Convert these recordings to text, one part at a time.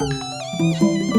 Música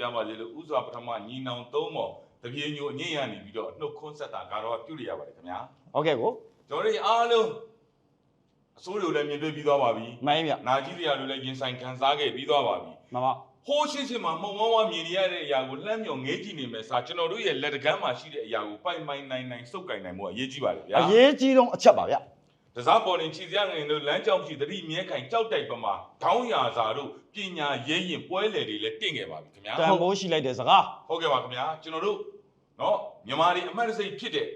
ကြပါစေလို့ဥစွာပထမညီနောင်သုံးပေါ်တပြေညိုအငိမ့်ရနေပြီးတော့နှုတ်ခွန်းဆက်တာကတော့ပြုရရပါတယ်ခင်ဗျာဟုတ်ကဲ့ကိုကျွန်တော်တို့အားလုံးအစိုးရလည်းမြင်တွေ့ပြီးသွားပါပြီမှန်ပြီဗျနာကြီးတရားတွေလည်းရင်ဆိုင်ခံစားခဲ့ပြီးသွားပါပြီမမဟိုးရှင်းရှင်းမှာမှုံဝမ်းဝမ်းမြင်နေရတဲ့အရာကိုလှမ်းမြော်ငေးကြည့်နေမယ်စာကျွန်တော်တို့ရဲ့လက်တကမ်းမှာရှိတဲ့အရာကိုပိုင်ပိုင်နိုင်နိုင်စုပ်ကင်နိုင်မှုအရေးကြီးပါတယ်ဗျာအရေးကြီးဆုံးအချက်ပါဗျ တစားပေါ်ရင်ခြေစရငွေတို့လမ်းကြောင်းရှိသတိမြဲခိုင်ကြောက်တိုက်ပမာဒေါင်းရာစာတို့ပညာရဲရင်ပွဲလေတွေလည်းတင့်ခဲ့ပါပြီခင်ဗျာတန်ဖိုးရှိလိုက်တဲ့စကားဟုတ်ကဲ့ပါခင်ဗျာကျွန်တော်တို့နော်မြန်မာတွေအမှတ်တစိတ်ဖြစ်တဲ့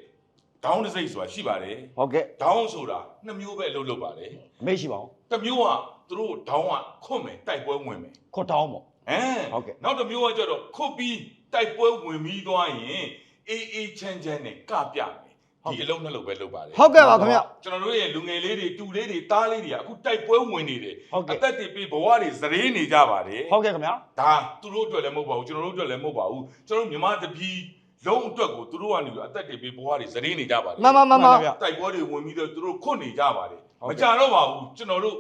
ဒေါင်းတစိတ်ဆိုတာရှိပါတယ်ဟုတ်ကဲ့ဒေါင်းဆိုတာနှစ်မျိုးပဲအလုပ်လုပ်ပါတယ်မိတ်ရှိပါအောင်တစ်မျိုးကသူတို့ဒေါင်းကခွတ်မယ်တိုက်ပွဲဝင်မယ်ခွတ်ဒေါင်းပေါ့အဲဟုတ်ကဲ့နောက်တစ်မျိုးကကျတော့ခွတ်ပြီးတိုက်ပွဲဝင်ပြီးသွားရင်အေးအေးချမ်းချမ်းနဲ့ကပြ ဒီအလုံးနှစ်လုံးပဲလုပ်ပါတယ်ဟုတ်ကဲ့ပါခင်ဗျကျွန်တော်တို့ရဲ့လူငယ်လေးတွေတူလေးတွေတားလေးတွေအခုတိုက်ပွဲဝင်နေတယ်ဟုတ်အကဲ့သက်တွေပြီးဘဝတွေဇရေနေကြပါတယ်ဟုတ်ကဲ့ခင်ဗျာဒါသူတို့အတွက်လည်းမဟုတ်ပါဘူးကျွန်တော်တို့အတွက်လည်းမဟုတ်ပါဘူးကျွန်တော်တို့မြန်မာတပြည်လုံးအတွက်ကိုသူတို့ကနေပြီးအသက်တွေပြီးဘဝတွေဇရေနေကြပါတယ်မမမမဗျတိုက်ပွဲတွေဝင်ပြီးတော့သူတို့ခွတ်နေကြပါတယ်ဟုတ်မကဲ့ကြတော့ပါဘူးကျွန်တော်တို့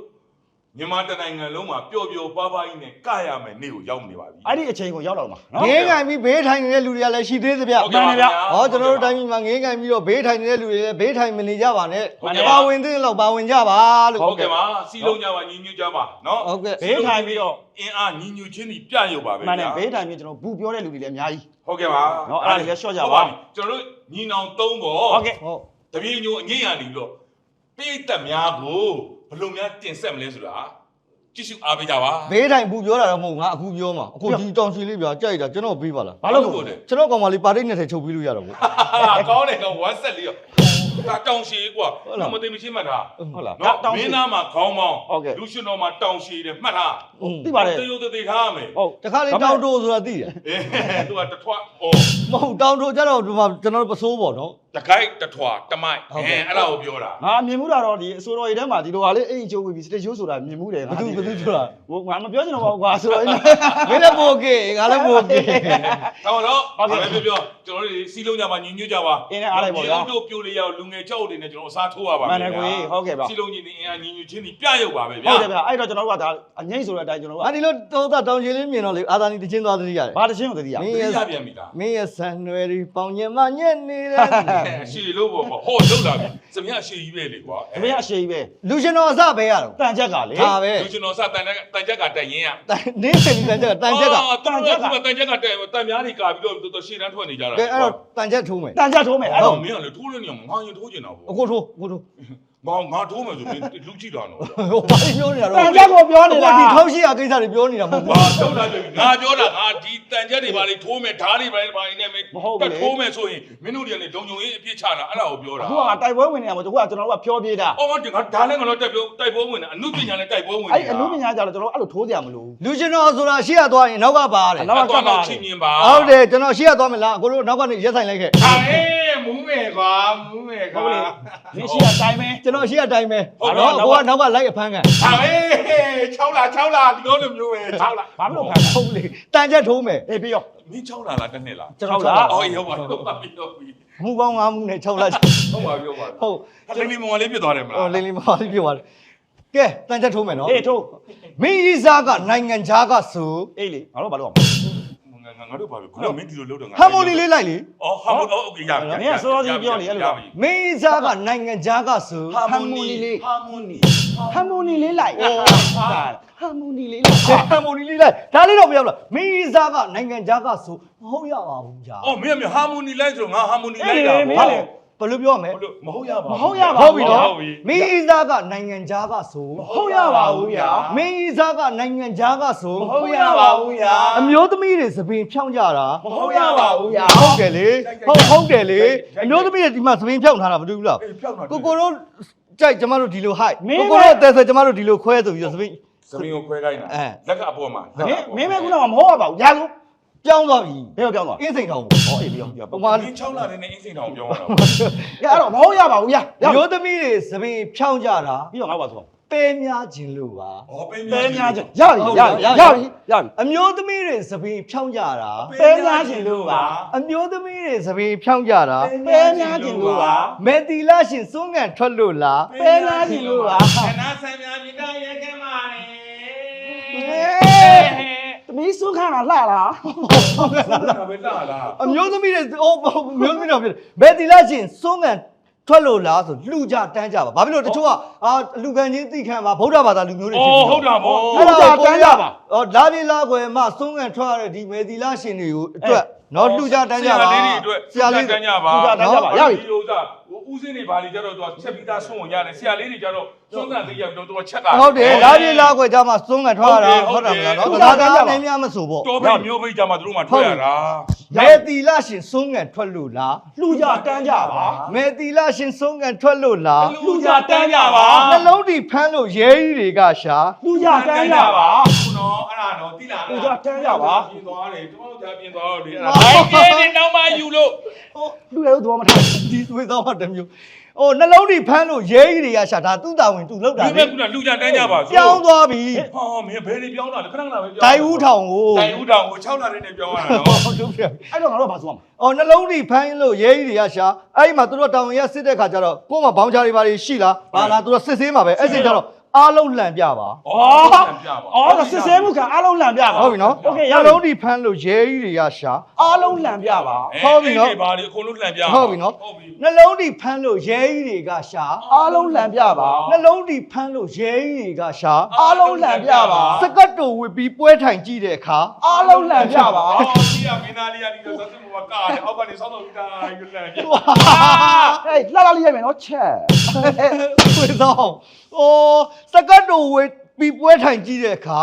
မြန်မာတနိုင်ငံလုံးမှာပျော်ပျော်ပါးပါးကြီးနဲ့ကရမယ်နေ့ကိုရောက်နေပါပြီအဲ့ဒီအချိန်ကိုရောက်တော့မှာနော်ငင်းကင်ပြီးဘေးထိုင်နေတဲ့လူတွေကလည်းရှိသေးသဗျဟုတ်ကဲ့ပါဗျာဟောကျွန်တော်တို့တိုင်းပြည်မှာငင်းကင်ပြီးတော့ဘေးထိုင်နေတဲ့လူတွေလည်းဘေးထိုင်မနေကြပါနဲ့ဟုတ်ကဲ့ပါပါဝင်သေးတယ်လို့ပါဝင်ကြပါလို့ဟုတ်ကဲ့ပါစီလုံးကြပါညီညွတ်ကြပါနော်ဟုတ်ကဲ့ဘေးထိုင်ပြီးတော့အင်းအားညီညွတ်ခြင်းဒီပြရုပ်ပါပဲမှန်တယ်ဗျာဘေးထိုင်ပြီးကျွန်တော်ဘူးပြောတဲ့လူတွေလည်းအများကြီးဟုတ်ကဲ့ပါနော်အဲ့ဒါတွေလည်းရှော့ကြပါဟုတ်ပြီကျွန်တော်တို့ညီနောင်သုံးပေါ်ဟုတ်ကဲ့ဟုတ်တပည့်ညိုအငိမ့်ရနေပြီးတော့ပိတ်သက်များကို ဘယ်လိုများတင်ဆက်မလဲဆိုတာ ကြည့်ရှုအားပေးကြပါဘေးထိုင်ဘူးပြောတာတော့မဟုတ်ငါအခုပြောမှာအခုဒီတောင်စီလေးပြကြိုက်တာကျွန်တော်ပေးပါလားဘာလို့ဟုတ်ကိုတယ်ကျွန်တော်ကောင်မလေးပါတိတ်နဲ့ထဲချုပ်ပြီးလို့ရတော့ဘူးဟာကောင်းတယ်ကောဝက်ဆက်လေးရောဒါတောင်ရှည်ကွာဟုတ်လားမသိမရှိမှတ်တာဟုတ်လားနော်တောင်းမရှိင်းသားမှာခေါင်းပေါင်းဟုတ်ကဲ့လူရှင်တော်မှာတောင်ရှည်တယ်မှတ်ထားသိပါတယ်တေးရုပ်သေးထားရမယ်ဟုတ်တခါလေးတောင်တိုးဆိုတာသိတယ်အဲသူကတထွားဩမဟုတ်တောင်တိုးကြတော့ဒီမှာကျွန်တော်တို့ပစိုးပေါ့နော်တခိုက်တထွားတမိုက်ဟုတ်အဲကဲ့အဲ့ဒါကိုပြောတာငါမြင်မှုတာတော့ဒီအစိုးရရဲ့ထဲမှာဒီလိုဟာလေးအိမ်ချိုးပြီးစတေချိုးဆိုတာမြင်မှုတယ်ဘသူဘသူဆိုတာဟိုငါမပြောချင်တော့ပါဘူးကွာဆိုတော့မင်းလည်းပိုကေငါလည်းပိုကေတော့တော့ဟုတ်ကဲ့ဘာပဲပြောပြောကျွန်တော်တို့စီးလုံးကြပါညီညွတ်ကြပါအင်းနဲ့အားလိုက်ပါဗျာဒီတို့ပြိုလေးရောက်လူငယ်ကြောက်တွေနဲ့ကျွန်တော်အစားထိုးရပါမှန်တယ်ကိုကြီးဟုတ်ကဲ့ပါစီးလုံးကြီးနေအင်အားညီညွတ်ခြင်းဒီပြရုပ်ပါပဲဗျာဟုတ်တယ်ဗျအဲ့တော့ကျွန်တော်တို့ကဒါအငိမ့်ဆိုတဲ့အတိုင်းကျွန်တော်တို့အဒီလိုတောသားတောင်ရှင်လေးမြင်တော့လေအာသာနီတချင်းသွားသတိရတယ်ကဘာတချင်းကိုတည်းရမမင်းင်းရဲ့ရပြန်ပြီလားမင်းရဲ့ဆန်နွယ်ဒီပေါင်ညင်မညက်နေတဲ့အရှိလို့ပေါ့ပေါ့ဟောလောက်လာပြီစမြအရှိကြီးပဲလေကွာအမေအရှိကြီးပဲလူရှင်တော်အစပဲရတော့တန်ချက်ကလေဒါပဲလူကျွန်တော်စတန်တဲ့တန်ချက်ကတိုင်ရင်ရတန်နင်းစင်တန်ချက်ကတန်ချက်ကတန်ချက်ကတန်ချက်ကတိုင်တန်များတွေကာပြီးတော့တော်ရှေ့တန်းထွက်နေကြတာကဲအဲ့တော့တန်ချက်ထိုးမယ်တန်ချက်ထိုးမယ်အဲ့အဲ့တော့တော့မင်းကလေထိုးလို့နေအောင်ငါရင်ထိုးကျင်တာပေါ့အခုထိုးအခုထိုး ငါငါထိုးမယ်ဆိုမင်းလူကြည့်တာနော်ဟိုဘာပြောနေတာတတော့န်ချက်ကိုပြောနေတာဒီထောက်ရှိရကိစ္စတွေပြောနေတာမဟုတ်ဘာဘူးတော့လာပြီငါပြောတာငါဒီတန်ချက်တွေပါလေထိုးမယ်ဓာတ်တွေပါလေပါနေမယ်ထိုးမယ်ဆိုရင်မင်းတို့တွေကလေလုံုံရေးအပြစ်ချတာအဲ့ဒါကိုပြောတာအခုကတိုက်ပွဲဝင်နေရမှာသူကကျွန်တော်တို့ကဖြောပြေးတာအော်ဒီငါဒါလည်းငါတော့တိုက်ပွဲတိုက်ပွဲဝင်တာအမှုပညာနဲ့တိုက်ပွဲဝင်အဲ့အမှုပညာကြတော့ကျွန်တော်အဲ့လိုထိုးကြမလို့လူရှင်တော်ဆိုတာရှေ့ရသွားရင်နောက်ကပါတယ်နောတော့ကတော့ချင်းမြင်ပါဟုတ်တယ်ကျွန်တော်ရှေ့ရသွားမယ်လားအကိုတို့နောက်ကနေရက်ဆိုင်လိုက်ခဲ့အေးမူးမယ်ကွာမူးမယ်ဟုကွာတ်လေမင်းရှိကတိုင်းပဲကျွန်တော်ရှေ့ရတိုင်းပဲဟုတ်တော့နော်အကိုကနောက်ကလိုက်အဖမ်းခံအေး6လာ6လာဒီလိုလိုမျိုးပဲ6လာဘာလို့ဖမ်းတာဟုတ်လေတန်ချက်ထိုးမယ်အေးပြီးရောမင်း6လာလားတစ်နှစ်လားကျွန်တော်လားအော်ဟုတ်ပါဟုတ်ပါပြီဟုတ်ပြီမူပေါင်း5မှုနဲ့6လချဟုတ်ပါပြီဟုတ်ပါပြီဟုတ်လင်းလင်းမောင်လေးပြစ်သွားတယ်မဟိုလားလင်းလင်းမပါလေးပြောပါလေကဲတန်ချက်ထိုးမယ်နော်အေးထိုးမင်းကြီးစားကနိုင်ငံခြားကဆိုအေးလေငါတို့ဘာလို့အောင် ငါငါတို့ပါပြီခုနမင်းဒီလိုလုပ်တော့ငါ ဟမ်မိုနီလေးလိုက်လေ အော်ဟာမိုโอเคရပြီ မင်းကစောစောစီးပြောလေအဲ့လို မင်းကြီးစားကနိုင်ငံခြားကဆို ဟာမိုနီလေးဟာမိုနီ ဟမ်မိုနီလေးလိုက် အိုး ဟမ်မိုနီလေးလိုက် ဟမ်မိုနီလေးလိုက်ဒါလေးတော့မပြောဘူးလားမင်းကြီးစားကနိုင်ငံခြားကဆိုမဟုတ်ရပါဘူးကြာ အော်မင်းမဟာမိုနီလိုက်ဆိုငါဟာမိုနီ အေး လိုက် လေ တာ မင်းလေ ဘယ်လိုပြောရမလဲဟုတ်လို့မဟုတ်ရပါမဟုတ်ရပါဟုတ်ပြီနော်ဟုတ်ပြီမင်းဤစားကနိုင်ငံခြားကဆိုမဟုတ်ရပါဘူးဗျာမင်းဤစားကနိုင်ငံခြားကဆိုမဟုတ်ရပါဘူးဗျာအမျိုးသမီးတွေသပင်ဖြောင်းကြတာမဟုတ်ရပါဘူးဗျာ ဟုတ်တယ်လေဟုတ်ဟုတ်တယ်လေအမျိုးသမီးတွေဒီမှာသပင်ဖြောင်းထားတာမတွေ့ဘူးလားအေးဖြောက်တော့ကိုကိုတို့ကြိုက်ကျမတို့ဒီလို high မင်းကိုပဲကိုတို့အသက်ဆိုကျမတို့ဒီလိုခွဲဆိုပြီးတော့သပင် သမီးကိုခွဲခိုင်းတာအဲ လက်ကအပေါ်မှာမင်းမင်းမဲခုနကမဟုတ်ရပါဘူးညာလို့ ပြောင်းသွားပြီဘယ်တော့ပြောင်းသွားအင်းစိန်ထောင်ပေါ့ဟောအေးပြောပြောဟိုမှာမင်း6လာတဲ့နဲ့အင်းစိန်တောင်ပြောတာရအဲ့တော့မဟုတ်ရပါဘူးညာရမျိုးသမီးတွေသပင်ဖြောင်းကြတာပြီးတော့ငါ့ဘာဆိုပဲများခြင်းလို့ပါဟောပေးပဲများချင်ရပြီဟုတ်ရပြီပြီရရပြီပြီရပြီအမျိုးသမီးတွေသပင်ဖြောင်းကြတာပဲများချင်လို့ပါအမျိုးသမီးတွေသပင်ဖြောင်းကြတာပဲများချင်လို့ပါမေတီလာရှင်စွန့်ငံထွက်လို့လားပဲများချင်လို့ပါခဏဆံများမြင်တော့ရဲခဲမှာနေ သမီးစွန်းခါလာလှလားဟုတ်ကဲ့လားလားအမျိုးသမီးတွေဟိုဟိုအမျိုးသမီးတွေဖြစ်မေတီလာရှင်စွန့်ငံထွက်လို့လားဆိုလှူကြတန်းကြပါဘာဖြစ်လို့တချို့ကအာလူကန်ချင်းသိခံပါဗုဒ္ဓဘာသာလူမျိုးတွေအော်ဟုတ်တာဗောအဲ့ဒါလှူကိုကြတန်းကြပါ ဟောလာပြေလာကွယ်မှစွန့်ငံထွက်ရတဲ့ဒီမေတီလာရှင်တွေကိုအတွက် နော်လှူကြတန်းကြပါဆရာလေးတွေအတွက်ဆရာလေးတန်းကြပါလှူကြတန်းကြပါရပြီဒီဥစ္စာဦးစင်းတွေဘာတွေကြတော့သူကချက်ပြီးသားဆုံးဝင်ရတယ်ဆရာလေးတွေကြတော့စွန့်ကန်သိရတော့သူကချက်ကဟုတ်တယ်လာပြေလာကွယ်ကြမှာစွန့်ငံထွက်ရတာဟုဟုတ်တ်တတယ်ယ်မလားနော်ဟုတ်ဒါတယ်ကလည်းများမဆိုပေါ့တော်ပြီမျိုးပိတ်ကြမှာသူတို့မှထွက်ရတာ မေတီလာရှင်စွန့်ငံထွက်လို့လားလှူကြတန်းကြပါမေတီလာရှင်စွန့်ငံထွက်လို့လားလှူကြတန်းကြပါနှလုံးဒီဖမ်းလို့ရဲကြီးတွေကရှာလှူကြတန်းကြပါခုနော်အဲ့ဒါတော့တိလာလှူကြတန်းကြပါပြင်သွားတယ်ကျွန်တော်တို့ပြင်သွားတော့လေအဲ့ဒါဘိုင်းကင်းနေနောက်မှယူလို့လှူရလို့သဘောမထားဘူးဒီသွေးတော့တစ်မျိုး ဟိုနှလုံးဒီဖမ်းလို့ရဲကြီးတွေကရှာဒါသူ့တာဝန်သူလောက်တာဒီလေမဲ့ခုနလူကြတန်းကြပါပြောင်းသွားပြီဟာမင်းဘယ်နေပြောင်းတာလဲခဏခဏပဲပြောင်းဒိုင်ဦးထောင်ကိုတိုင်ဦးတောင်ကို6လာတဲ့နဲ့ပြောင်းရတာနော်ဟုတ်တယ်ဗျအဲ့တော့ငါတို့ကဘာဆိုရမလဲအော်နှလုံးဒီဖမ်းလို့ရဲကြီးတွေကရှာအဲ့ဒီမှာသူတို့တာဝန်ရစစ်တဲ့ခါကျတော့ကို့မှာဘောင်းချာတွေဘာတွေရှိလားဘာလားသူတို့စစ်ဆေးမှာပဲအဲ့ဒီကျတော့ အားလုံးလှန်ပြပါ ဩ ဩအော်ဒါစစ်စဲမှုခံအားလုံးလန့်ပြပါ ဟုတ်ပြီနော် โอเคရ နှ ပြီ လုံးဒီဖမ်းလို့ရဲကြီးတွေကရှာ အားလုံးလန့်ပြပါ ဟုတ်ပြီနော် အဲ့ဒီဘာတွေအကုန်လုံးလှန်ပြ ဟုတ်ပြီနော် ဟုတ်ပြီ နှလုံးဒီဖမ်းလို့ရဲကြီးတွေကရှာ အားလုံးလန့်ပြပါ နှလုံးဒီဖမ်းလို့ရဲကြီးတွေကရှာ အားလုံးလန့်ပြပါ စကတ်တူဝစ်ပြီးပွဲထိုင်ကြည့်တဲ့အခါ အားလုံးလန့်ပြပါ အော်ဒီကမင်းသားလေးကဒီတော့သတ်မှုကကားတယ်အောက်ကနေစောင်းတော့ဦးတာယူလှန်ပြ ဟေးလှလာလေးရမယ်နော်ချက် ဝေသောအိုး စကတ်တူဝစ်ပြီးပွဲထိုင်ကြည့်တဲ့အခါ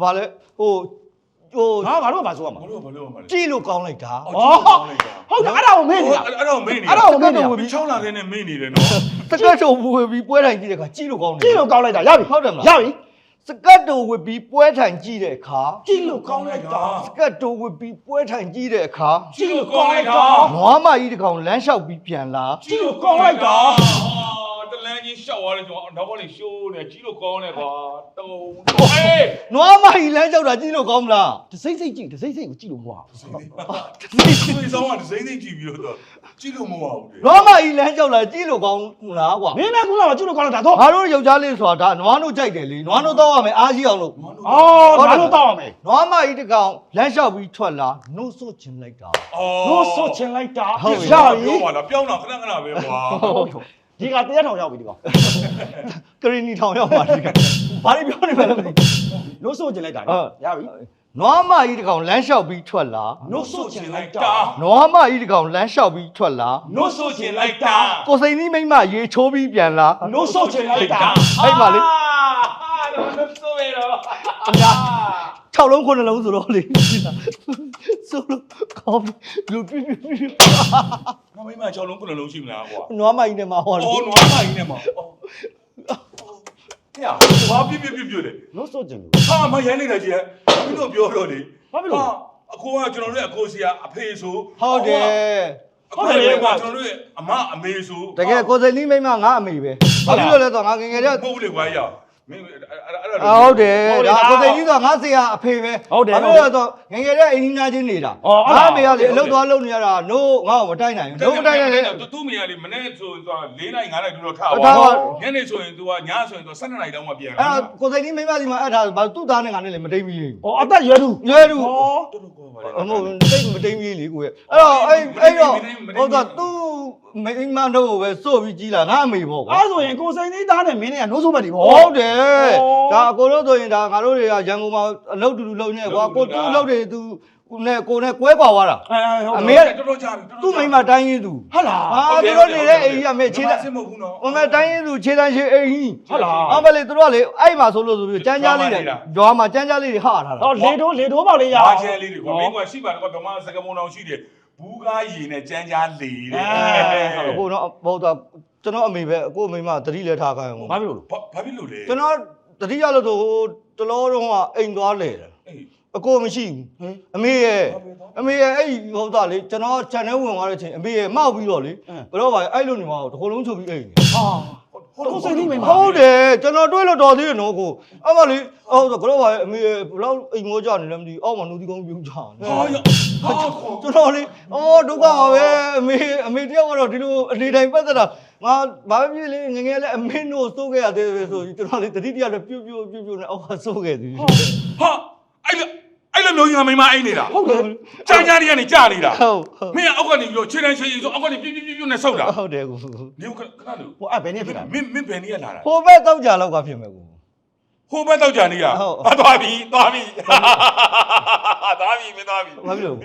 ဗာလဲဟိုဟိုငါငါတို့ကဘာဆိုရမဘာလဲလို့ဘာလို့မလဲကြည့်လို့ကောင်းလိုက်တာဩဟုတ်တယ်အဲ့ဒါကိုမေ့နေတာအဲ့တော့မင်းနေအဲ့ဒါကိုမေ့နေတာမင်း6လာတဲ့နဲ့မင်းနေတယ်နော်စကတ်တူဝစ်ပြီးပွဲထိုင်ကြည့်တဲ့အခါကြည့်လို့ကောင်းတယ်ကြည့်လို့ကောင်းလိုက်တာရပြီဟုတ်တယ်မလားရပြီစကတ်တူဝစ်ပြီးပွဲထိုင်ကြည့်တဲ့အခါကြည့်လို့ကောင်းလိုက်တာစကတ်တူဝစ်ပြီးပွဲထိုင်ကြည့်တဲ့အခါကြည့်လို့ကောင်းလိုက်တာနွားမကြီးတစ်ကောင်လမ်းလျှောက်ပြီးပြန်လာကြည့်လို့ကောင်းလိုက်တာတလန်းကြီး ရှောက်သွားတယ်ကျွန်တော်နောက်ကနေရှိုးနေကြီးလို့ကောင်းတယ်ကွာတုံးဟေးနွားမကြီးလမ်းလျှောက်တာကြည့်လို့ကောင်းမလားဒစိမ့်စိမ့်ကြည့်ဒစိမ့်စိမ့်ကိုကြည့်လို့မဟုတ်ဘူးဆွေဆောင်ကဒစိမ့်သိမ့်ကြည့်ပြီးတော့ကြည့်လို့မဟုတ်ဘူးလေနွားမကြီးလမ်းလျှောက်တာကြည့်လို့ကောင်းလားကွာမင်းလည်းခုနကကြည့်လို့ကောင်းလိုက်တာတော့ငါတို့ယောက်ျားလေးဆိုတာဒါနွားတို့ကြိုက်တယ်လေနွားတို့တော့ရမယ်အားရှိအောင်လို့အော်ငါတို့တောက်ရမယ်နွားမကြီးတစ်ကောင်လမ်းလျှောက်ပြီးထွက်လာနှုတ်ဆွချင်လိုက်တာလို့ဆိုချင်လိုက်တာဟုတ်ပြီရပြီပြောပါလားပြောင်းတာခဏခဏပဲကွာ ဒီကတရားထောင်ရောက်ပြီဒီကောင်ကရီနီထောင်ရောက်ပါဒီကဘာတွေပြောနေမှလဲမသိလို့ဆိုချင်လိုက်တာဟုတ်ရပြီနွားမကြီးတစ်ကောင်လမ်းလျှောက်ပြီးထွက်လာလို့ဆိုချင်လိုက်တာနွားမကြီးတစ်ကောင်လမ်းလျှောက်ပြီးထွက်လာနို့ဆိုချင်လိုက်တာကိုစိန်ကြီးမိမရေချိုးပြီးပြန်လာလို့ဆိုချင်လိုက်တာအဲ့မှာလေအာတော့နို့ဆိုရတော့ 6လုံး9လုံးဆိုတော့လေဆိုလို့ကောင်းလူပြပြပြငါမိမ6လုံး9လုံးရှိမလားကွာနွားမကြီးနဲ့မှာဟောလေအော်နွားမကြီးနဲ့မှာအော်ဟဲ့ဘာပြပြပြပြလေလို့ဆိုချင်လို့ဟာမရိုင်းနေတာကြီးဟဲ့ဘယ်လိုပြောတော့လေဘာဖြစ်လို့အကိုကကျွန်တော်တို့အကိုစီကအဖေဆိုဟုတ်တယ်အခုလည်းကကျွန်တော်တို့အမအမေဆိုတကယ်ကိုစိန်ကြီးမိမငါအမေပဲဘာဖြစ်လို့လဲဆိုတော့ငါငယ်ငယ်တည်းမဟုတ်လေကွာရ မင်းအဲ့အဲ့အဲ့ဟုတ်တယ်ဒါကိုစိန်ကြီးဆိုငါဆရာအဖေပဲဟုတ်တယ်ဘာဖြစ်လို့လဲဆိုတော့ငယ်ငယ်တည်းအိမ်ကြီးနာချင်းနေတာအော်အဲ့ဒါငါအမေကလေအလုပ်သွားလုပ်နေရတာ no ငါ့ကိုမတိုက်နိုင်ဘူး no မတိုက်နိုင်လေတူတူမရလေမနေ့ဆိုတော့၄နိုင်၅နိုင်တူတော့ထားထားပါပါညနေဆိုရင် तू ကညဆိုရင် तू 12နိုင်တောင်းမှပြန်အဲ့လာဒါကိုစိန်ကြီးမိမစီမှာအဲ့ဒါဘာသူ့သားနဲ့ငါနဲ့လည်းမတိမ်ပြီးလေဩအသက်ရွယ်သူရွယ်သူဩတူတူကောပါအမို့တိတ်မတိမ်ကြီးလေကိုရဲ့အဲ့တော့အဲ့အဲ့တော့ဟုတ်တော့သူ့မိမတို့ကိုပဲစိုးပြီးကြီးလာငါအမေပေါ့ကွာအဲ့ဆိုရင်ကိုစိန်လေးသားနဲ့မင်းနဲ့ကနိုးဆိုးပဲဒီဗောဟုတ်တယ်ဩဒါအကိုတို့ဆိုရင်ဒါငါတို့တွေကရန်ကုန်မှာအလုပ်တူတူလုပ်နေကွာကိုသူ့အလုပ်တွေသူကိုနဲ့ကိုနဲ့ကွဲကွာသွားတာအဲဟုတ်အမေကတော်တော်ကြာပြီသူ့မိန်းမတိုင်းရင်းသူဟုတ်လားအာသူတို့နေတဲ့အိမ်ကြီးကမေခြေတစစ်မဟုတ်ဘူးနော်ဟိုမဲ့တိုင်းရင်းသူခြေတန်းရှိအိမ်ကြီးဟုတ်လားအမလေးသူတို့ကလေအဲ့မှာဆိုလို့ဆိုပြီးကြမ်းကြားလေးတွေရွာမှာကြမ်းကြားလေးတွေဟာထားတာတော့လေတိုးလေတိုးပေါက်လေးရဘာချဲလေးတွေကွာမင်းကရှိပါတော့ဗမာစကမုံအောင်ရှိတယ်ဘူးကားရည်နဲ့ကြမ်းကြားလေတဲ့အခုတော့ဘုရား ကျွန်တော်အမေပဲအခုအမေမတတိလဲထားခိုင်းအောင်ဘာဖြစ်လို့ဘာဘာဖြစ်လို့လဲကျွန်တော်တတိယလို့ဆိုဟိုတလောတော့ကအိမ်သွားလဲတယ်အေး အကိုမရှိဘူးအမေရဲ့အမေရဲ့အဲ့ဟိုသားလေကျွန်တော် channel ဝင်သွားတဲ့အချိန်အမေရဲ့မောက်ပြီးတော့လေဘယ်တော့ပါအဲ့လိုနေမှာတစ်ခုလုံးချုပ်ပြီးအိမ်ဟာဟုတ်ကိုစိတ်လေးမိမဟုတ်တယ်ကျွန်တော်တွေးလို့တော်သေးတယ်နော်ကိုအမလေးဟုတ်တော့ကတော့ပါအမေရဲ့ဘယ်လောက်အိမ်မောကြနေလဲမသိဘူးအောက်မှာနူဒီကုန်းပြုံးကြနေဟာရဟာခေါ်ကျွန်တော်လေအော်ဒုက္ခပါပဲအမေအမေတယောက်ကတော့ဒီလိုအနေတိုင်းပတ်သက်တာ ငါဘာပဲဖြစ်လေငငယ်လေးအမေတို့စိုးခဲ့ရတယ်ပဲဆိုကျွန်တော်လေတတိတရလည်းပြုတ်ပြုတ်ပြုတ်ပြုတ်နဲ့အောက်ကစိုးခဲ့သည်ဟာအဲ့လိုအဲ့လိုမျိုးကြီးမိမအိမ်နေတာဟုတ်တယ်ကြာကြာလေးကနေကြာနေတာဟုတ်ဟုတ်မင်းအောက်ကနေပြီးတော့ခြေတန်းခြေရင်ဆိုအောက်ကနေပြပြပြပြနဲ့ဆုတ်တာဟုတ်တယ်ကိုနေခဏခဏလို့ဟိုအဲ့ဘယ်နေ့ဖြစ်တာမင်းမင်းဘယ်နည်းလာတာဟိုဘက်တော့ကြာလောက်ကဖြစ်မယ်ကိုဟိုဘက်တော့ကြာနေရဟုတ်ဟာသွားပြီသွားပြီ သွားပြီမင်းသွားပြီဘာဖြစ်လို့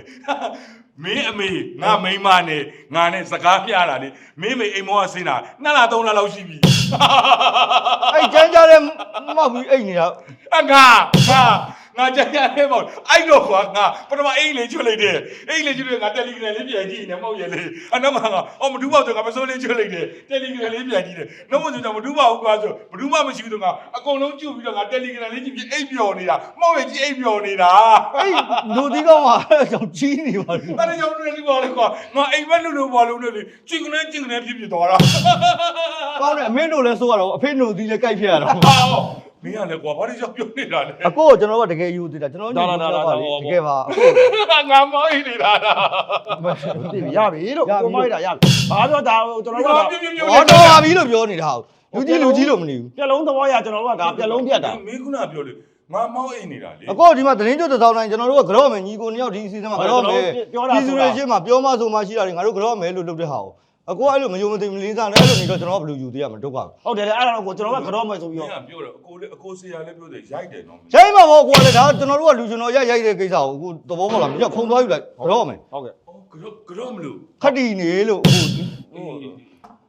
မင်းအမေငါမိန်းမနဲ့ငါနဲ့စကားပြတာလေမင်းမေအိမ်မောကဆင်းတာနှစ်လသုံးလလောက်ရှိပြီအဲ့ကျန်းကြတဲ့မောက်ပြီးအိတ်နေတာအငါငါ ငါကြကြရဲပေါ့အဲ့တော့ကွာငါပထမအိမ်လေးချွတ်လိုက်တယ်အိမ်လေးချွတ်လိုက်ငါတယ်လီဂရမ်လေးပြန်ကြည့်နေမောက်ရလေအနောက်မှာငါအော်မဒူးပေါ့ဆိုငါမစိုးလေးချွတ်လိုက်တယ်တယ်လီဂရမ်လေးပြန်ကြည့်တယ်နောက်မှဆိုတော့မဒူးပါဘူးကွာဆိုမဒူးမမရှိဘူးဆိုငါအကုန်လုံးကျုပ်ပြီးတော့ငါတယ်လီဂရမ်လေးကြည့်ပြီးအိမ်ပျော်နေတာမောက်ရကြည့်အိမ်ပျော်နေတာအဲ့ဒိုဒီကောင်ကအဲ့ကြောင့်ကြီးနေပါလို့အဲ့ဒါကြောင့်လည်းဒီပေါ်လေကွာငါအိမ်မက်လို့လို့ပေါ်လို့လေကျင်ကနေကျင်ကနေဖြစ်ဖြစ်သွားတာကောင်းတယ်အမေတို့လည်းစိုးရတော့အဖေတို့ဒီလည်းကြိုက်ဖြစ်ရတော့ဟာ မင်းကလည်းကွာဘာလို့ကြောက်ပြုံးနေတာလဲအကိုကကျွန်တော်ကတကယ်ယူသေးတာကျွန်တော်ညပြောပါလေတကယ်ပါအကိုငါမောင်းနေတာလားရပြီလို့ကိုမိုက်တာရပြီဘာပြောတာကျွန်တော်တို့ကပြပြပြဟောတော်ပါပြီလို့ပြောနေတာဟုတ်လူကြီးလူကြီးလို့မနေဘူးပြက်လုံးသဘောရကျွန်တော်တို့ကဒါပြက်လုံးပြက်တာမင်းခုနပြောလေငါမောင်းအိမ်နေတာလေအကိုဒီမှာသတင်းကြိုတစ်စောင်းတိုင်းကျွန်တော်တို့ကကြော့မယ်ညီကိုနှစ်ယောက်ဒီအစီအစဉ်မှာကြော့မယ်ပြည်သူတွေရှင်းမှာပြောမှဆိုမှရှိတာတွေငါတို့ကြော့မယ်လို့လုပ်တဲ့ဟာကို အကိုအဲ့လိုမယုံမသိမလေးစားနဲ့အဲ့လိုနေတော့ကျွန်တော်ကဘယ်လိုယူသေးရမလဲဒုက္ခဟုတ်တယ်လေအဲ့ဒါတော့ကိုကျွန်တော်ကကြောမယ်ဆိုပြီးမတော့င်းကပြောတော့အကိုလေအကိုဆရာလည်းပြောတယ်ရိုက်တယ်နော်ရိုက်မှာပေါ့ကိုကလည်းဒါကျွန်တော်တို့ကလူကျွန်တော်ရိုက်ရိုက်တဲ့ကိစ္စကိုအခုသဘောပေါက်လားမင်းကခုံသွားယူလိုက်ကြော့မယ်ဟုတ်ကဲ့အော်ကတော့ကတော့မလို့ခက်တီနေလို့အ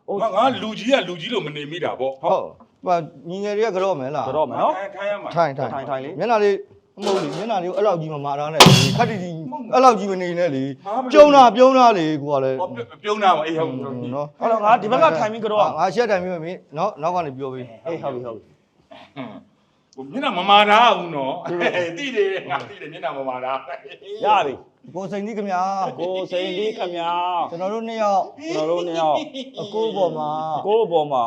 ခုငါငါလူကြီးကလူကြီးလို့မနေမိတာပေါ့ဟုတ်ဟာညီငယ်တွေကကြော့မယ်လားကြောမယ်နော်ထိုင်ရမှာထိုင်ထိုင်ထိုင်ထိုင်လေမျက်နှာလေး မဟုတ်လေမျက်နှာလေးကိုအဲ့လောက်ကြီးမမာတာနဲ့လေခက်တီကြီးအဲ့လောက်ကြီးမနေနဲ့လေပြုံးတာပြုံးတာလေကိုကလည်းပြုံးတာပါအေးဟုတ်ပြီနော်ဟုတ်တော့ငါဒီဘက်ကထိုင်ပြီးကြောငါရှက်တိုင်ပြီးမင်းနော်နောက်ကနေပြောပေးအေးဟုတ်ပြီဟုတ်ပြီဟိုမျက်နှာမမာတာဘူးနော်တိတယ်ငါတိတယ်မျက်နှာမမာတာရပြီကိုစိန်ကြီးခင်ဗျာကိုစိန်ဒီခမညာကျွန်တော်တို့နှစ်ယောက်ကျွန်တော်တို့နှစ်ယောက်အကိုပေါ်မှာကိုအပေါ်မှာ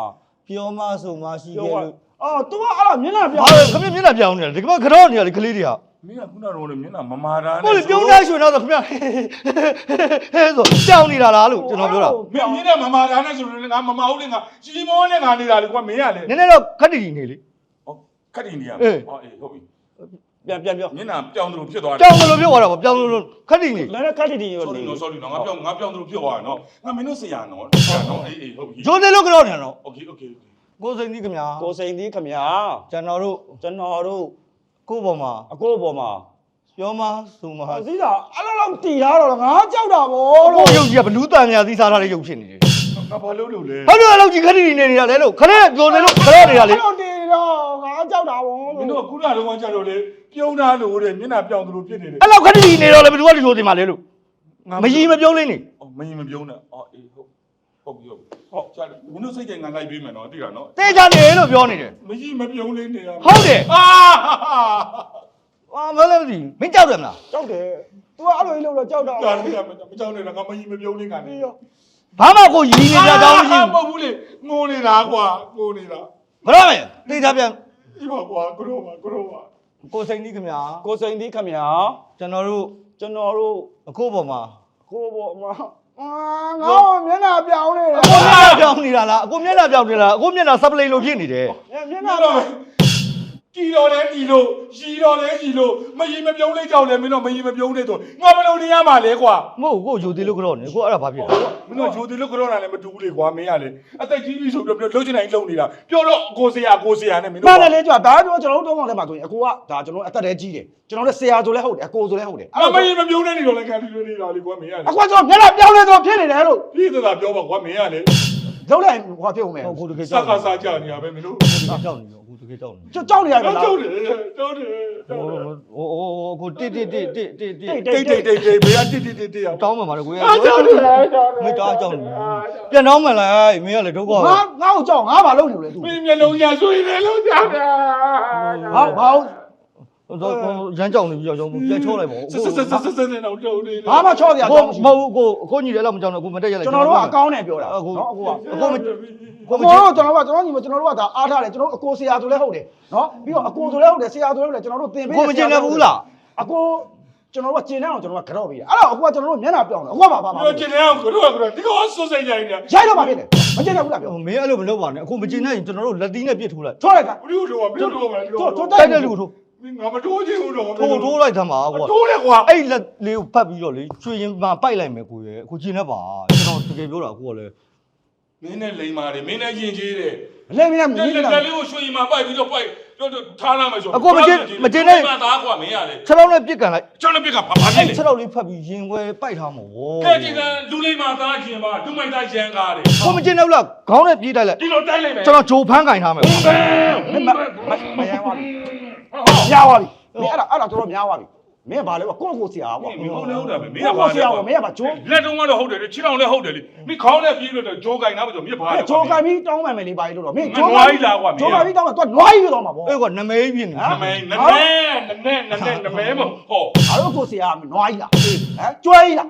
ပြောမဆိုမှရှိပြောခဲ့ပါလို့ အော် तू ကအဲ့ဒါမျက်နှာပြောဟာခင်ဗျမျက်နှာပြောင်းနေတယ်ဒီကမကတော့နေတယ်ကလေးတွေကမင်းကခုနကတော့လေမျက်နှာမမာတာဟုတ်လေပြုံးနေရွှေတော့ဆိုခင်ဗျဟဲဆိုကြောင်နေတာလားလို့ကျွန်တော်ပြောတာမင်းမျက်နှာမမာတာနဲ့ဆိုရင်ငါမမဟုတ်လေငါစီမောနဲ့ငါနေတာလေကွာမင်းကလေနည်းနည်းတော့ခက်တီတီနေလေဟောခက်တင်နေရအေးဟောအေးဟုတ်ပြီပြန်ပြန်ပြောမျက်နှာပြောင်းတယ်လို့ဖြစ်သွားတယ်ကြောင်လို့ပြောသွားတာပေါ့ပြောင်းလို့ခက်တီနေလည်းလည်းခက်တီတီရော sorry နေနော် sorry နော်ငါပြောင်းငါပြောင်းတယ်လို့ဖြစ်သွားတယ်နော်ငါမင်းတို့ဆရာနော်ဆရာနော်အေးအေးဟုတ်ပြီဂျိုးတယ်လို့ကတော့နေတော့ okay okay ကိုစိန်ကြီးခင်ဗျာကိုစိန်ဒီခမညာကျွန်တော်တို့ကျွန်တော်တို့ကိုပေါ်မှာအကိုအပေါ်မှာပြောမဆိုမှအစည်းတာအဲ့လိုလောက်တီထားတော့ငါကြောက်တာဗောကိုလို့ရုပ်ကြီးကဘလူးတန်များသီးစားထားတဲ့ရုပ်ဖြစ်နေတယ်ငါဘာလို့လို့လဲဟုတ်တယ်အဲ့လိုကြီးခက်တီတီနေနေတာလေလို့ခရက်ပြောနေလို့ခရက်နေတာလေ အဲ့လိုတီတော့ငါကြောက်တာဗောမင်းတို့ကခုနကတော့ကြတော့လေပြုံးတာလို့တဲ့မျက်နှာပြောင်းတယ်လို့ဖြစ်နေတယ်အဲ့လောက်ခက်တီတီနေတော့လေဘယ်သူကဒီလိုတင်ပါလဲလို့မကြီးမပြုံးလေးနေအော်မင်းမပြုံးနဲ့အော်အေးဟုတ်ဟုတ်ပြီဟုတ်ပြီ ဟုတ်ကျတယ်မင်းတို့စိတ်ကြငါလိုက်ပေးမယ်နော်သိတာနော်တေချာနေလို့ပြောနေတယ်မကြီးမပြုံးလေးနေရဟုတ်တယ်အာအာမလဲမသိမင်းကြောက်တယ်မလားကြောက်တယ် तू ကအဲ့လိုကြီးလို့တော့ကြောက်တာကြာနေရမကြောက်နေတာငါမကြီးမပြုံးလေးကနေပြီးရောဘာမှကိုရီနေတာတောင်းမရှိမဟုတ်ဘူးလေငိုနေတာကွာငိုနေတာဘူးမရမယ်တေချာပြန်ဒီပါကွာကရောပါကရောပါကိုစိန်ကြီးခင်ဗျာကိုစိန်ဒီခမညာကျွန်တော်တို့ကျွန်တော်တို့အခုပေါ်မှာကိုအပေါ်မှာအာ ငါ့မျက်နှာပြောင်းနေတယ်အခုမျက်နှာပြောင်းနေတာလားအခုမျက်နှာပြောင်းနေတာအခုမျက်နှာဆပ်ပလိန်လိုဖြစ်နေတယ်မျက်နှာတော့ ကြည်တော်လဲကြည်လို့ရီတော်လဲရီလို့မရီမပြုံးလေးကြောက်လဲမင်းတို့မရီမပြုံးလေးဆိုငါဘယ်လိုနေရမှာလဲကွာမဟုတ်ကိုယူသေးလို့ကတော့နေကိုအဲ့ဒါဘာဖြစ်လဲမင်းတို့ဂျိုတီလို့ကတော့လည်းမတူဘူးလေကွာမင်းကလေအသက်ကြီးပြီဆိုပြီးတော့လှုပ်ချင်တိုင်းလှုပ်နေတာပြောတော့အကိုစရာအကိုစရာနဲ့မင်းတို့မှန်တယ်လေကြာဒါပြောကျွန်တော်တို့တော့မှလည်းမှာဆိုရင်အကိုကဒါကျွန်တော်အသက်တည်းကြီးတယ်ကျွန်တော်လည်းဆရာဆိုလဲဟုတ်တယ်အကိုဆိုလဲဟုတ်တယ်အမရီမပြုံးနေနေတော့လည်းခံပြီးလို့နေတာလေကွာမင်းကလေအကွာကျွန်တော်မျက်နှာပြောင်းလဲဆိုဖြစ်နေတယ်လို့ပြည်သက်သာပြောပါကွာမင်းကလေလုံးလိုက်ဟောဖြစ်ဦးမယ်ဟိုကိုတကယ်စကြောက်ကားစားကြနေရပဲမင်းတို့ကြောက်နေရော ကိုတကယ်ကြောက်နေကြောက်ကြောက်နေရကြောမက်လားကြောက်တယ်ကြောက်တယ်ဟိုဟိုဟိုကိုတိတိတိတိတိတိတိတ်တိတ်တိတ်တိတ်ဘေးကတိတိတိတိအောင်တောင်းမှမှာလေကိုရအားကြောက်တယ်ကြောက်တယ်မတောင်းကြောက်နေပြန်တော့မှလားမင်းကလေဒုက္ခငါငါ့ကိုကြောက်ငါဘာလုပ်နေလဲ तू မင်းမျက်လုံးညာဆွေးနေလို့ကြောက်တယ်ဟာဘာလို့ တော့ရမ်းကြောက်နေပြီးတော့ပြန်ချောလိုက်ပါဦးဆက်ဆက်ဆက်ဆက်ဆက်နေတော့တုံနေဘာမှချော့စရာကိုကြောက်မရှိမဟုတ်ကိုကိုညီတယ်လို့မကြောက်နဲ့ကိုမတက်ရလိုက်ကျွန်တော်တို့ကအကောင်းနဲ့ပြောတာအခုနော်အကိုကအခုမအကိုတို့ကျွန်တော်ကကျွန်တော်ညီမကျွန်တော်တို့ကဒါအားထားတယ်ကျွန်တော်အကိုဆရာဆိုလဲဟုတ်တယ်နော်ပြီးတော့အကိုဆိုလဲဟုတ်တယ်ဆရာဆိုလဲဟုတ်တယ်ကျွန်တော်တို့သင်ပေးကိုမကျင်နေဘူးလားအကိုကျွန်တော်တို့ကကျင်နေအောင်ကျွန်တော်ကကြော့ပေးတယ်အဲ့တော့အကိုကကျွန်တော်တို့မျက်နှာပြောင်းတယ်အကိုကဘာဘာဘာပြောချင်တယ်အောင်ကတော့ကတော့ဒီကောင်ဆွစိတ်ရိုင်းနေရိုက်တော့မှဖြစ်တယ်မကျင်နေဘူးလားပြောမင်းအဲ့လိုမလုပ်ပါနဲ့အခုမကျင်နိုင်ရင်ကျွန်တော်တို့လက်သီးနဲ့ပြစ်ထိုးလိုက်ချော့လိုက်ကဘယ်လိုတော့ဘယ်လိုတော့မလဲချော့ချော့တိုက်တဲ့လူကိုထိုး ငါမတိုးချင်ဘူးတော့ထိုးထိုးလိုက်သမ်းပါကွာတိုးတယ်ကွာအဲ့လက်လေးကိုဖတ်ပြီးတော့လေချွေရင်မှာပိုက်လိုက်မယ်ကိုရဲ့အခုကျင်နေပါကျွန်တော်တကယ်ပြောတာအခုကလည်းမင်းနဲ့လိန်မာတယ်မင်းနဲ့ယဉ်ကျေးတယ်လဲမင်းကမလက်င်းကလက်လေးကိုရွှေရင်မှာပိုက်ပြီးတော့ပိုက်တော့ထားလာမယ်ဆိုမှသားကွာမင်းရလေခြေထောက်နဲ့ပြစ်ကန်လိုက်ကျွန်တော်ပြကဘာဘာဖြစ်အဲ့လဲခြေထောက်လေးဖတ်ပြီးရင်ွယ်ပိုက်ထားမှာဗောကဲကြည့်တယ်လူလိန်မာသားခြင်းပါဒုမိုက်သားရန်ကားတယ်ကိုမကျင်တော့လားခေါင်းနဲ့ပြေးတိုက်လိုက်ဒီလိုတိုက်လိုက်မယ်ကျွန်တော်ဂျိုဖန်းကင်ထားမယ်ကွာမရပါ ဘူးများသွားပြီမင်းအဲ့ဒါအဲ့ဒါတော်တော်များသွားပြီမင်းကဘာလဲကွာကိုယ့်ကိုဆရာကွာမဟုတ်လည်းဟုတ်တယ်မင်းကိုကယ့်ကိုဆရာကွာမင်းကဘာဂျိုးလက်တုံးကတော့ဟုတ်တယ်ခြေထောင်လည်းဟုတ်တယ်လေမင်းခေါင်းနဲ့ပြေးလို့တော့ဂျိုးကင်နာဆိုမြစ်ပါဂျိုးကမီတောင်းမှမယ်လေပါလို့တော့မင်းနွားကြီးလားကွာမင်းဂျိုးကမီတောင်းမှ तू နွားကြီးတော့မှာပေါ့အဲ့ကွာနမဲပြင်းနေနမဲနမဲနမဲနမဲနမဲမဟုတ်အားလို့ကိုဆရာနွားကြီးလားဟမ်ကျွဲကြီးလား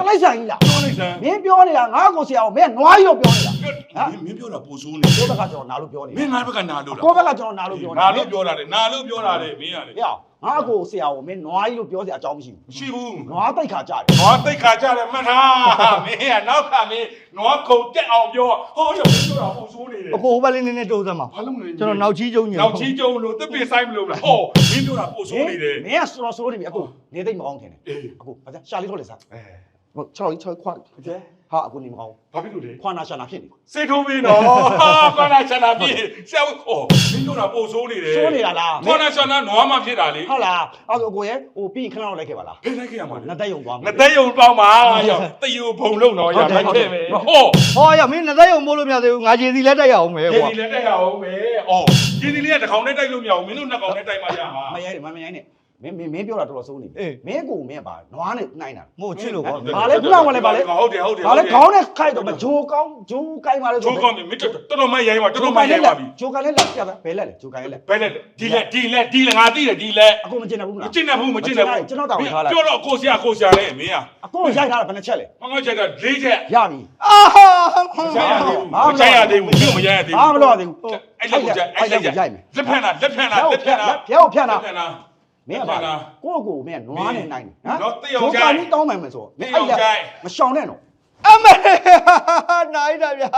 တလိုက်ဆန်ကြီးလားပြောလိုက်စမ်းမင်းပြောနေတာငါကိုဆရာကိုမင်းနွားကြီးတော့ပြောနေတာမင်းပြောတာပိုဆိုးနေကိုဘက်ကကျွန်တော်နာလို့ပြောနေမင်းငါဘက်ကနာလို့လားကိုဘက်ကကျွန်တော်နာလို့ပြောနေနာလို့ပြောတာလေနာလို့ပြောတာလေမင်းကလေဟဲ့ငါကိုဆရာကိုမင်းနွားကြီးလို့ပြောစရာအကြောင်းမရှိဘူးမရှိဘူးနွားတိတ်ခါကြတယ်နွားတိတ်ခါကြတယ်မှတ်ထားမင်းကနောက်ခါမင်းနွားကုံတက်အောင်ပြောဟောရမင်းပြောတာပိုဆိုးနေတယ်အခုဟိုဘက်လေးနည်းနည်းတိုးစမ်းပါဘာလို့မလဲကျွန်တော်နောက်ချီးကျုံညင်နောက်ချီကျုံလို့တစ်ပင်ဆိုင်မလို့လားဟောမင်းပြောတာပိုဆိုးနေတယ်မင်းကဆိုတော့ဆိုလို့နေပြီအခုနေသိမ့်မအောင်ထင်တယ်အေးအခုဘာသာရှာလေးထုတ်လေစားအဲ ဟို6လေး6ခွာဟာအခုနေမအောင်ဘာဖြစ်လို့လဲခွာနာရှာနာဖြစ်နေစိတ်ထိုးပြီးနော်ဟာခေါနာချနာပြီဆရာဟောမင်းပြောတာပိုဆိုးနေတယ်ဆိုးနေတာလားခေါနာချနာနွားမှဖြစ်တာလေဟုတ်လားအဲ့ဒါကိုရဲ့ဟိုပြီးခဏတော့လိုက်ခဲ့ပါလားဖိလိုက်ခဲ့ရမှာလေငါတက်ယုံသွားမှာငသက်ယုံပေါင်းပါရောက်တယူဘုံလုံးတော့ရဖိုက်ခဲ့မယ်ဟောဟောရမင်းနှစ်သက်ရုံမို့လို့မရသေးဘူးငါခြေစီလက်တက်ရအောင်မယ်ဒီကွာဒီလည်းတက်ရအောင်ပဲအော်ဒီဒီလေးကတစ်ခေါင်နဲ့တိုက်လို့မရဘူးမင်းတို့နှစ်ကောင်နဲ့တိုက်မှရမှာမရိုင်းနဲ့မမရိုင်းနဲ့ မင်းမင်းမင်းပြောတာတော်တော်စိုးနေပြီမင်းကိုမင်းကပါနွားနဲ့နိုင်တာမို့ချစ်လို့ကွာဘာလဲခုနကလည်းဘာလဲဟုတ်တယ်ဟုတ်တယ်ဘာလဲခေါင်းနဲ့ခိုက်တော့မဂျိုးကောင်းဂျိုးကိုင်းပါလေချိုးကောင်းပြီမင်းတော်တော်မရိုင်းပါတော်တော်မရိုင်းပါပြီဂျိုးကန်လည်းလက်ပြတာဘယ်လက်လဲဂျိုးကန်လည်းလက်ဘယ်လဲဒီလက်ဒီလက်ဒီလက်ငါသိတယ်ဒီလက်အခုမကျင်နေဘူးမလားကျင့်နေဘူးမကျင့်နေဘူးကျွန်တော်တောင်းထားလိုက်ပြောတော့ကိုဆရာကိုဆရာနဲ့မင်းอ่ะအခုရိုက်ထားတာဘယ်နှချက်လဲမငါချက်တာ၄ချက်ရပြီအာဟာမချက်ရသေးဘူးမချက်ရသေးဘူးမရရသေးဘာဘူးမလို့ရသေးဘူးအဲ့လက်ကိုချက်အဲ့လက်ချက်လက်ဖက်နာလက်ဖက်နာဖျောက်လက်ဖဖြက်တ်နာဖျောက်ဖြတ်တာလက်ဖက်နာ မင်းကပါကိုကိုမင်းနွားနဲ့နိုင်တယ်နော်တိတ်အောင်ဂျိုးကြိုကန်က်ပြီးတောင်းမှမယ်ဆိုမင်းတိတ်အောင်ကြိုက်မရှောင်နဲ့နော်အမေနိုင်တာဗျာ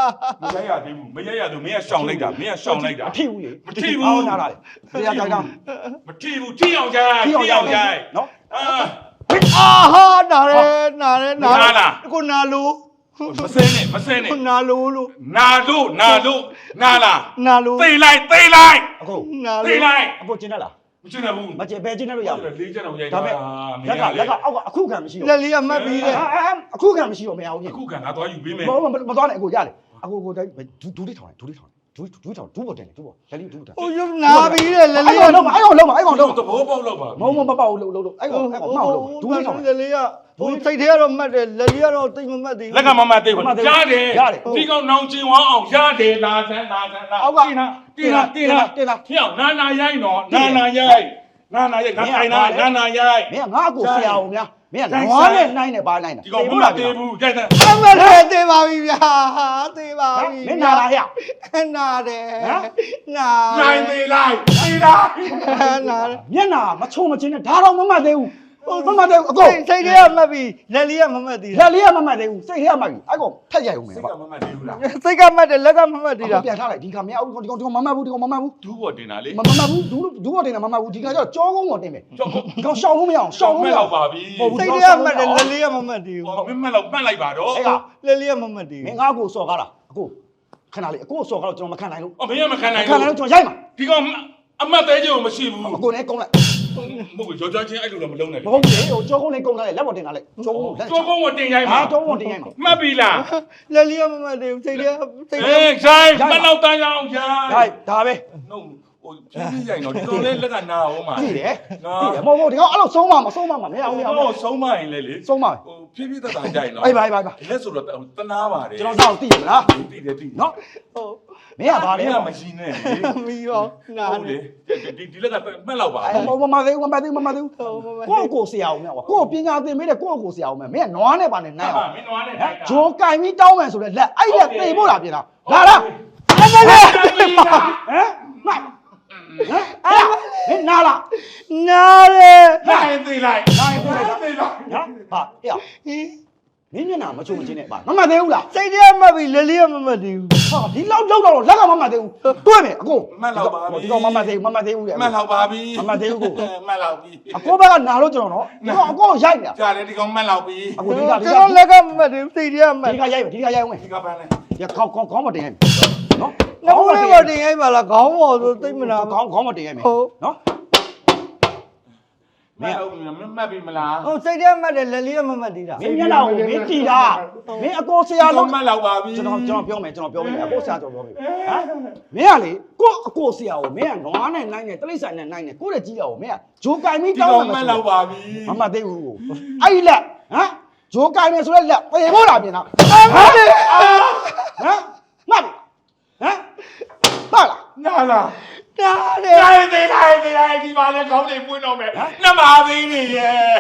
မရရသေးဘူးမရရသေးဘူးမင်းကရှောင်လိုက်တာမင်းကရှောင်လိုက်တာမထိဘူးလေမထိဘူးအောင်းနာတာလေတရားကြိုက်တာမထိဘူးထိအောင်ကြိုက်ထိအောင်ထိအောင်ကြိုက်နော်အာအာဟာနာရဲနာရဲနာနာလားကိုနာလို့မစင်းနဲ့မစင်းနဲ့ကိုနာလို့လို့နာလို့နာလို့နာလားနာလို့သိလိုက်သိလိုက်အခုနာသိလို့လိုက်အခုကျင်းတတ်လား မကျင်ဘူးမကျင်းပဲကျင်းတတ်လို့ရရဘူးလေးချက်တော့ရိုက်ဒါတာပေမဲ့လက်ကလက်ကအောက်ကအခုခံမရှိလက်တော့လေးကမှတ်ပြီးတဲ့အခုခံမရှိတော့မရဘူးပြင်အခုကငါသွားယူပေးမယ်မဟုတ်မသွားနဲ့အခုရတယ်အခုကိုတိုင်းဒူးဒူးလေးထောင်လိုက်ဒူးလေးထောင်ဒူးဒူးထောင်ဒူးပေါ်တယ်ဒူးပေါ်လက်လေးဒူးတာဟိုရုပ်နာပြီးတဲ့လက်အဲ့လေးကောင်လုံးအဲ့ကောင်လုံးအဲ့ကောင်လုံးသဘောပေါက်တော့ပါမုံမပပအောင်လုံးလုံးအဲ့ကောင်အဲ့ကောင်မောက်လုံးဒူးလေးထောင်လက်လေးက ဟိုစိတ်ထဲကတော့မှတ်တယ်လက်လေးကတော့တိတ်မမှတ်သေးဘူး လက်ကမမသိဘူးရတယ်ဒီကောင်နောင်ကျင်ဝအောင်ရတယ်လာစမ်းလာစမ်းလာတင်လာတင်လာတင်လာတင်လာဖျောက်နာနာရိုက်နော်နာနာရိုက်နာနာရိုက်ငါထိုင်နာနာနာရိုက်မင်းငါ့ကိုဆရာအောင်များမင်းကနွားနဲ့နိုင်နဲ့ပါနိုင်တာဒီကောင်မမသေးဘူးကြိုက်တယ်အမလေးသေးပါပြီဗျာသေးပါပြီမင်းနာလာဟဲ့နာတယ်နာနိုင်သေးလိုက်သေးလားနာမျက်နာမချုံမချင်းနဲ့ဒါတော့မမှတ်သေးဘူး ဟိုမမတဲ့အကိုစိတ်စိတ်ထဲကမှတ်ပြီးလက်လေးကမမှတ်သေးလက်တာလေးကမမတဲ့ဘူးစိတ်ထဲကမှပြီအဲ့ကောင်ထက်ရိုက်ဦးမယ်စိတ်ဗျကမမှတ်သေးဘူးလားစိတ်ကမှတ်တယ်လက်ကမမှတ်သေးတာပြန်ထားလိုက်ဒီခါမရဘူးဒီကောင်ဒီကောင်မမဘူးဒီကောင်မမဘူးဒူးပေါ်တင်တာလေမမမဘူးဒူးဒူးပေါ်တင်တာမမဘူးဒီခါကျတော့ကြောကုန်းပေါ်တင်မယ်ဒီကောင်ရှောင်းလို့မရအောင်ရှောင်းလို့မမဲ့ရတော့အောင်ပါပြီဟုတ်ဘူးစိတ်ထဲကမှတ်တယ်လက်လေးကမမှတ်သေးဘူးဟောမင်းမလောက်မှတ်လိုက်ပါတော့အဲ့ကလက်လေးကမမှတ်သေးမဘူးင်းငါ့ကိုစော်ကားလားအကိုခဏလေးအကိုစော်ကားတော့ကျွန်တော်မခံနိုင်လို့အော်မင်းကမခံနိုင်ခံနိုင်လို့ကျွန်တော်ရိုက်မှာဒီကောင်အမတ်သေးခြင်းမရှိဘူးအကိုနဲ့ကုန်းလိုက် မဟုတ်ဘူးကြောကြောချင်းအဲ့လိုတော့မလုံးနဲ့မဟုတ်ဘူးလေဟိုကြောကုန်းနဲ့ကုန်းလိုက်လက်ပေါ်တင်လာလိုက်ကြောကုန်းလက်ကြောကုန်းကိုတင်ရိုင်းဟာမှာကြောကုန်းတင်ရိုက်မှာမှတ်ပြီလားလက်လေးကမမှတ်သေးဘူးစိတ်ထဲကစိတ်ထဲအေးဆိုင်မလောက်တန်းအောင်ကြာဒါဒါပဲနှုတ်ဟိုဖြည်းဖြည်းရိုင်တော့ဒီကောင်လေးလက်ကနာအောင်မှာကြည့်တယ်ကြည့်တယ်မဟုတ်ဘူးဒီကောင်အဲ့လိုဆုံးမမဆုံးမမမရအောင်မရအောင်တော့ဆုံးမရင်လေလေဆုံးမဟိုဖြည်းဖြည်းသက်သာကြိုင်တော့အေးပါအေးပါအေးပါလက်ဆိုတော့တနာပါတယ်ကျွန်တော်တော့သိရမလားတိတယ်တိနော်ဟုတ် မင်းကဘာလဲမမရှိနဲ့လေမီရောနာဟုတ်နေလေဒီဒီလက်ကမှတ်လောက်ပါအဲ့မမမသေးဘူးမမသေးဘူးမမသေးဘူးဟုတ်မမကိုယ့်ကိုဆရာအောင်မြတ်ကွာကိုယ့်ပညာသင်ပေးတဲ့ကိုယ့်ကိုဆရာအောင်မြတ်မင်းကနွားနဲ့ပါနဲ့နိုင်အောင်မင်းနွားနဲ့ဟမ်ဂျိုးကင်ပြီးတောင်းမယ်ဆိုတဲ့လက်အဲ့လက်သိဖို့တာပြင်တာလာလားအမလေးဟမ်မဟမ်အဲ့မင်းနာလားနာတယ်နိုင်သေးလိုက်နိုင်ပြီလိုက်သေးလိုက်နော်ဟာအေးဟင် မင်းမျက်နှာမချုံမချင်းနဲ့ပါမမသေးဘူးလားစိတ်ထဲကမှတ်ပြီးလက်လေးကမမှတ်သေးဘူးဟာဒီလောက်လောက်တော့လက်ကမမသေးဘူးတွဲမယ်အကိုမှတ်လောက်ပါပြီဒီကောင်မမသေးဘူးမမသေးဘူးလေမှတ်လောက်ပါပြီမမသေးဘူးကိုမှတ်လောက်ပြီအကိုဘက်ကနာလို့ကျွန်တော်နော်ဒီကောင်အကိုရိုက်နေတာကြားလေဒီကောင်မှတ်လောက်ပြီအကိုဒီကဒီကျွန်ကတော်လက်ကမမှတ်သေးဘူးစိတ်ထဲကမှတ်ဒီကရိုက်မယ်ဒီကရိုက်အောင်မယ်ဒီကပန်းလေရခေါင်းခေါင်းခေါင်းမတင်ရိုက်နော်နောက်လေးပေါ်တင်ရိုက်ပါလားခေါင်းပေါ်ဆိုသိမနာခေါင်းခေါင်းမတင်ရိုက်မယ်ဟုတ်နော် မင်းဟုတ်မမှတ်ပြီမလားဟုတ်စိတ်ထဲမှတ်တယ်လက်လေးကမမှတ်သေးတာမင်းမျက်နှာကိုမင်းကြည်တာမင်းအကိုဆရာဒီလုံးကောင်မှတ်လောက်ပါပြီကျွန်တော်ကျွန်တော်ပြောမယ်ကျွန်တော်ပြောမယ်အကိုဆရာကျွန်တော်ပြောမယ်ဟမ်မင်းကလေကိုအကိုဆရာကိုမင်းကနွားနဲ့နိုင်နဲ့တလိษံနဲ့နိုင်နဲ့ကိုတဲ့ကြီးတာကိုမင်းကဂျိုးကင်ပြီးဒီတောင်းကောင်မှမှတ်ဆိုလောက်ပါပြီမမသိဘူးကိုအဲ့ဒီလက်ဟမ်ဂျိုးကင်မယ်ဆိုတဲ့လက်ပေဖို့တာပြင်တာဟမ်ဟမ်မှတ်ပြီဟမ်မှတ်လားနာလားနာတယ် ပါလေခေါင်းတွေပွင့်တော့မယ်နှမသေးနေရဲ့